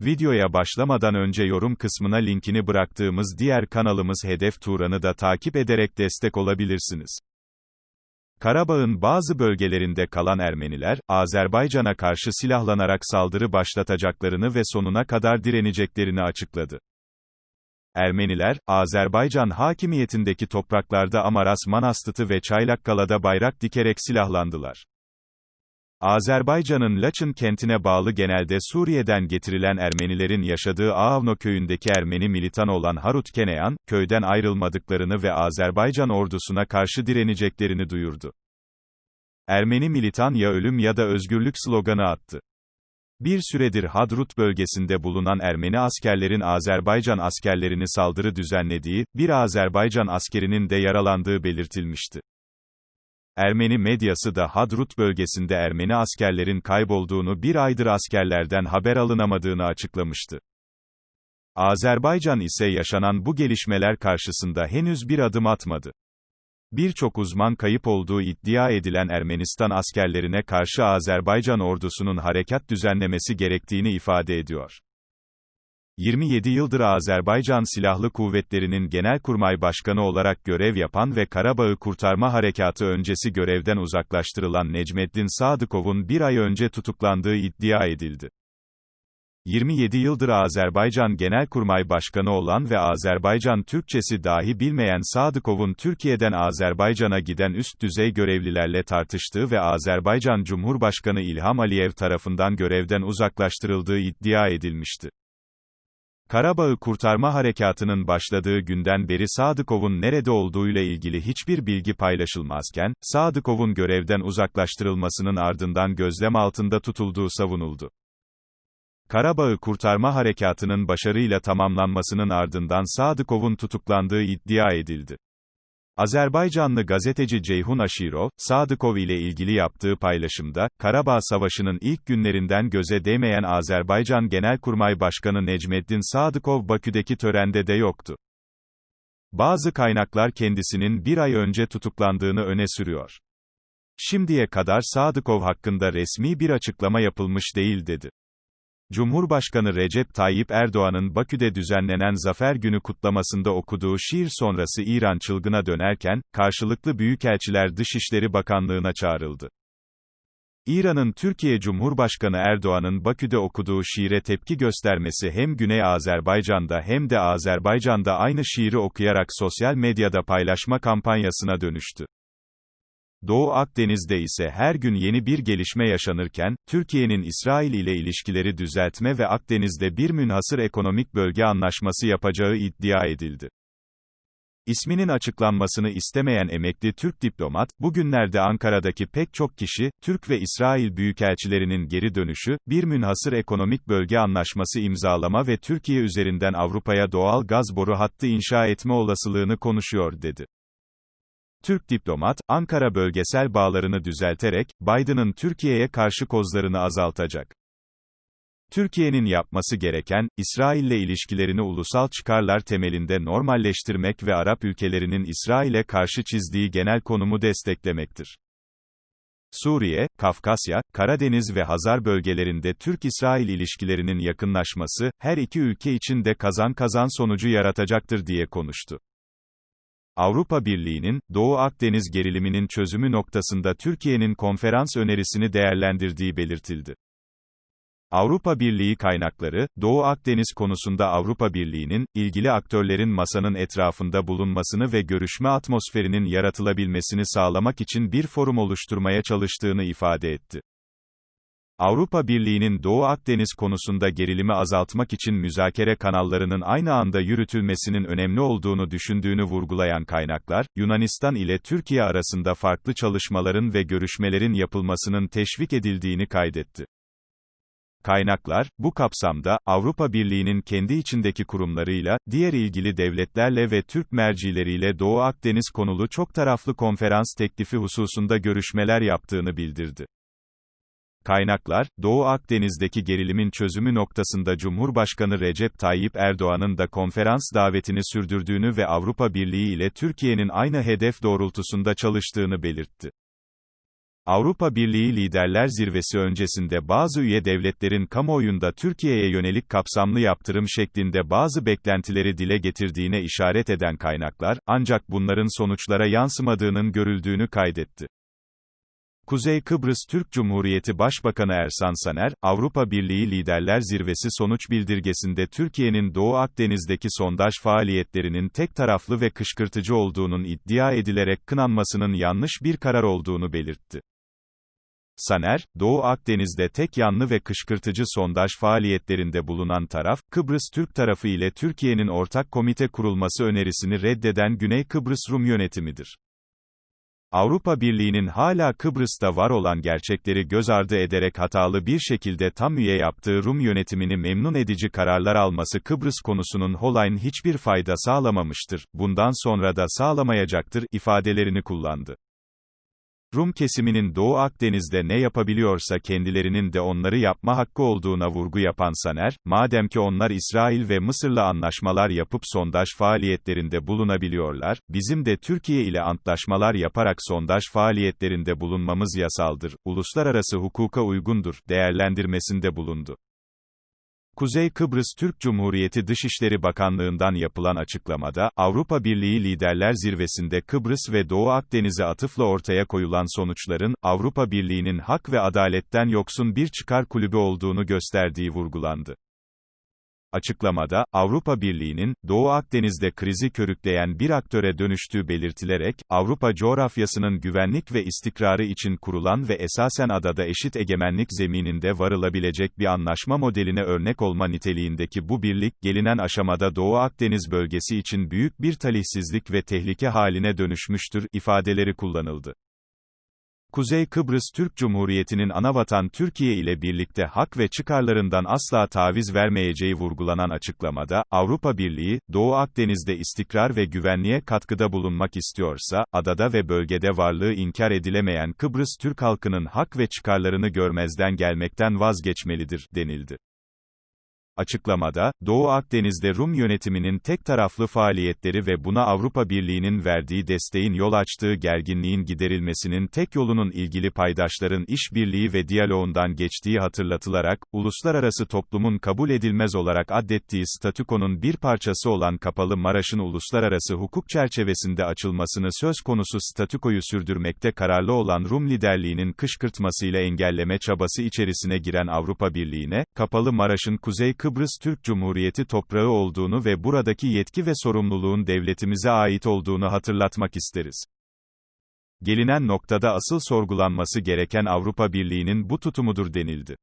Videoya başlamadan önce yorum kısmına linkini bıraktığımız diğer kanalımız Hedef Turan'ı da takip ederek destek olabilirsiniz. Karabağ'ın bazı bölgelerinde kalan Ermeniler, Azerbaycan'a karşı silahlanarak saldırı başlatacaklarını ve sonuna kadar direneceklerini açıkladı. Ermeniler, Azerbaycan hakimiyetindeki topraklarda Amaras Manastıtı ve Çaylakkala'da bayrak dikerek silahlandılar. Azerbaycan'ın Laçın kentine bağlı genelde Suriye'den getirilen Ermenilerin yaşadığı Ağavno köyündeki Ermeni militan olan Harut Keneyan, köyden ayrılmadıklarını ve Azerbaycan ordusuna karşı direneceklerini duyurdu. Ermeni militan ya ölüm ya da özgürlük sloganı attı. Bir süredir Hadrut bölgesinde bulunan Ermeni askerlerin Azerbaycan askerlerini saldırı düzenlediği, bir Azerbaycan askerinin de yaralandığı belirtilmişti. Ermeni medyası da Hadrut bölgesinde Ermeni askerlerin kaybolduğunu bir aydır askerlerden haber alınamadığını açıklamıştı. Azerbaycan ise yaşanan bu gelişmeler karşısında henüz bir adım atmadı. Birçok uzman kayıp olduğu iddia edilen Ermenistan askerlerine karşı Azerbaycan ordusunun harekat düzenlemesi gerektiğini ifade ediyor. 27 yıldır Azerbaycan Silahlı Kuvvetleri'nin Genelkurmay Başkanı olarak görev yapan ve Karabağ'ı Kurtarma Harekatı öncesi görevden uzaklaştırılan Necmettin Sadıkov'un bir ay önce tutuklandığı iddia edildi. 27 yıldır Azerbaycan Genelkurmay Başkanı olan ve Azerbaycan Türkçesi dahi bilmeyen Sadıkov'un Türkiye'den Azerbaycan'a giden üst düzey görevlilerle tartıştığı ve Azerbaycan Cumhurbaşkanı İlham Aliyev tarafından görevden uzaklaştırıldığı iddia edilmişti. Karabağ'ı kurtarma harekatının başladığı günden beri Sadıkov'un nerede olduğuyla ilgili hiçbir bilgi paylaşılmazken, Sadıkov'un görevden uzaklaştırılmasının ardından gözlem altında tutulduğu savunuldu. Karabağ'ı kurtarma harekatının başarıyla tamamlanmasının ardından Sadıkov'un tutuklandığı iddia edildi. Azerbaycanlı gazeteci Ceyhun Aşirov, Sadıkov ile ilgili yaptığı paylaşımda, Karabağ Savaşı'nın ilk günlerinden göze değmeyen Azerbaycan Genelkurmay Başkanı Necmettin Sadıkov Bakü'deki törende de yoktu. Bazı kaynaklar kendisinin bir ay önce tutuklandığını öne sürüyor. Şimdiye kadar Sadıkov hakkında resmi bir açıklama yapılmış değil dedi. Cumhurbaşkanı Recep Tayyip Erdoğan'ın Bakü'de düzenlenen Zafer Günü kutlamasında okuduğu şiir sonrası İran çılgına dönerken, karşılıklı büyükelçiler Dışişleri Bakanlığı'na çağrıldı. İran'ın Türkiye Cumhurbaşkanı Erdoğan'ın Bakü'de okuduğu şiire tepki göstermesi hem Güney Azerbaycan'da hem de Azerbaycan'da aynı şiiri okuyarak sosyal medyada paylaşma kampanyasına dönüştü. Doğu Akdeniz'de ise her gün yeni bir gelişme yaşanırken, Türkiye'nin İsrail ile ilişkileri düzeltme ve Akdeniz'de bir münhasır ekonomik bölge anlaşması yapacağı iddia edildi. İsminin açıklanmasını istemeyen emekli Türk diplomat, bugünlerde Ankara'daki pek çok kişi, Türk ve İsrail büyükelçilerinin geri dönüşü, bir münhasır ekonomik bölge anlaşması imzalama ve Türkiye üzerinden Avrupa'ya doğal gaz boru hattı inşa etme olasılığını konuşuyor dedi. Türk diplomat, Ankara bölgesel bağlarını düzelterek, Biden'ın Türkiye'ye karşı kozlarını azaltacak. Türkiye'nin yapması gereken, İsrail'le ilişkilerini ulusal çıkarlar temelinde normalleştirmek ve Arap ülkelerinin İsrail'e karşı çizdiği genel konumu desteklemektir. Suriye, Kafkasya, Karadeniz ve Hazar bölgelerinde Türk-İsrail ilişkilerinin yakınlaşması, her iki ülke için de kazan-kazan sonucu yaratacaktır diye konuştu. Avrupa Birliği'nin, Doğu Akdeniz geriliminin çözümü noktasında Türkiye'nin konferans önerisini değerlendirdiği belirtildi. Avrupa Birliği kaynakları, Doğu Akdeniz konusunda Avrupa Birliği'nin, ilgili aktörlerin masanın etrafında bulunmasını ve görüşme atmosferinin yaratılabilmesini sağlamak için bir forum oluşturmaya çalıştığını ifade etti. Avrupa Birliği'nin Doğu Akdeniz konusunda gerilimi azaltmak için müzakere kanallarının aynı anda yürütülmesinin önemli olduğunu düşündüğünü vurgulayan kaynaklar, Yunanistan ile Türkiye arasında farklı çalışmaların ve görüşmelerin yapılmasının teşvik edildiğini kaydetti. Kaynaklar, bu kapsamda, Avrupa Birliği'nin kendi içindeki kurumlarıyla, diğer ilgili devletlerle ve Türk mercileriyle Doğu Akdeniz konulu çok taraflı konferans teklifi hususunda görüşmeler yaptığını bildirdi. Kaynaklar, Doğu Akdeniz'deki gerilimin çözümü noktasında Cumhurbaşkanı Recep Tayyip Erdoğan'ın da konferans davetini sürdürdüğünü ve Avrupa Birliği ile Türkiye'nin aynı hedef doğrultusunda çalıştığını belirtti. Avrupa Birliği Liderler Zirvesi öncesinde bazı üye devletlerin kamuoyunda Türkiye'ye yönelik kapsamlı yaptırım şeklinde bazı beklentileri dile getirdiğine işaret eden kaynaklar, ancak bunların sonuçlara yansımadığının görüldüğünü kaydetti. Kuzey Kıbrıs Türk Cumhuriyeti Başbakanı Ersan Saner, Avrupa Birliği Liderler Zirvesi sonuç bildirgesinde Türkiye'nin Doğu Akdeniz'deki sondaj faaliyetlerinin tek taraflı ve kışkırtıcı olduğunun iddia edilerek kınanmasının yanlış bir karar olduğunu belirtti. Saner, Doğu Akdeniz'de tek yanlı ve kışkırtıcı sondaj faaliyetlerinde bulunan taraf, Kıbrıs Türk tarafı ile Türkiye'nin ortak komite kurulması önerisini reddeden Güney Kıbrıs Rum yönetimidir. Avrupa Birliği'nin hala Kıbrıs'ta var olan gerçekleri göz ardı ederek hatalı bir şekilde tam üye yaptığı Rum yönetimini memnun edici kararlar alması Kıbrıs konusunun Holay'ın hiçbir fayda sağlamamıştır, bundan sonra da sağlamayacaktır, ifadelerini kullandı. Rum kesiminin Doğu Akdeniz'de ne yapabiliyorsa kendilerinin de onları yapma hakkı olduğuna vurgu yapan Saner, madem ki onlar İsrail ve Mısır'la anlaşmalar yapıp sondaj faaliyetlerinde bulunabiliyorlar, bizim de Türkiye ile antlaşmalar yaparak sondaj faaliyetlerinde bulunmamız yasaldır, uluslararası hukuka uygundur, değerlendirmesinde bulundu. Kuzey Kıbrıs Türk Cumhuriyeti Dışişleri Bakanlığı'ndan yapılan açıklamada, Avrupa Birliği Liderler Zirvesi'nde Kıbrıs ve Doğu Akdeniz'e atıfla ortaya koyulan sonuçların, Avrupa Birliği'nin hak ve adaletten yoksun bir çıkar kulübü olduğunu gösterdiği vurgulandı. Açıklamada, Avrupa Birliği'nin, Doğu Akdeniz'de krizi körükleyen bir aktöre dönüştüğü belirtilerek, Avrupa coğrafyasının güvenlik ve istikrarı için kurulan ve esasen adada eşit egemenlik zemininde varılabilecek bir anlaşma modeline örnek olma niteliğindeki bu birlik, gelinen aşamada Doğu Akdeniz bölgesi için büyük bir talihsizlik ve tehlike haline dönüşmüştür, ifadeleri kullanıldı. Kuzey Kıbrıs Türk Cumhuriyeti'nin anavatan Türkiye ile birlikte hak ve çıkarlarından asla taviz vermeyeceği vurgulanan açıklamada, Avrupa Birliği, Doğu Akdeniz'de istikrar ve güvenliğe katkıda bulunmak istiyorsa, adada ve bölgede varlığı inkar edilemeyen Kıbrıs Türk halkının hak ve çıkarlarını görmezden gelmekten vazgeçmelidir, denildi. Açıklamada, Doğu Akdeniz'de Rum yönetiminin tek taraflı faaliyetleri ve buna Avrupa Birliği'nin verdiği desteğin yol açtığı gerginliğin giderilmesinin tek yolunun ilgili paydaşların işbirliği ve diyaloğundan geçtiği hatırlatılarak, uluslararası toplumun kabul edilmez olarak addettiği statükonun bir parçası olan Kapalı Maraş'ın uluslararası hukuk çerçevesinde açılmasını söz konusu statükoyu sürdürmekte kararlı olan Rum liderliğinin kışkırtmasıyla engelleme çabası içerisine giren Avrupa Birliği'ne, Kapalı Maraş'ın Kuzey Kıbrıs Türk Cumhuriyeti toprağı olduğunu ve buradaki yetki ve sorumluluğun devletimize ait olduğunu hatırlatmak isteriz. Gelinen noktada asıl sorgulanması gereken Avrupa Birliği'nin bu tutumudur denildi.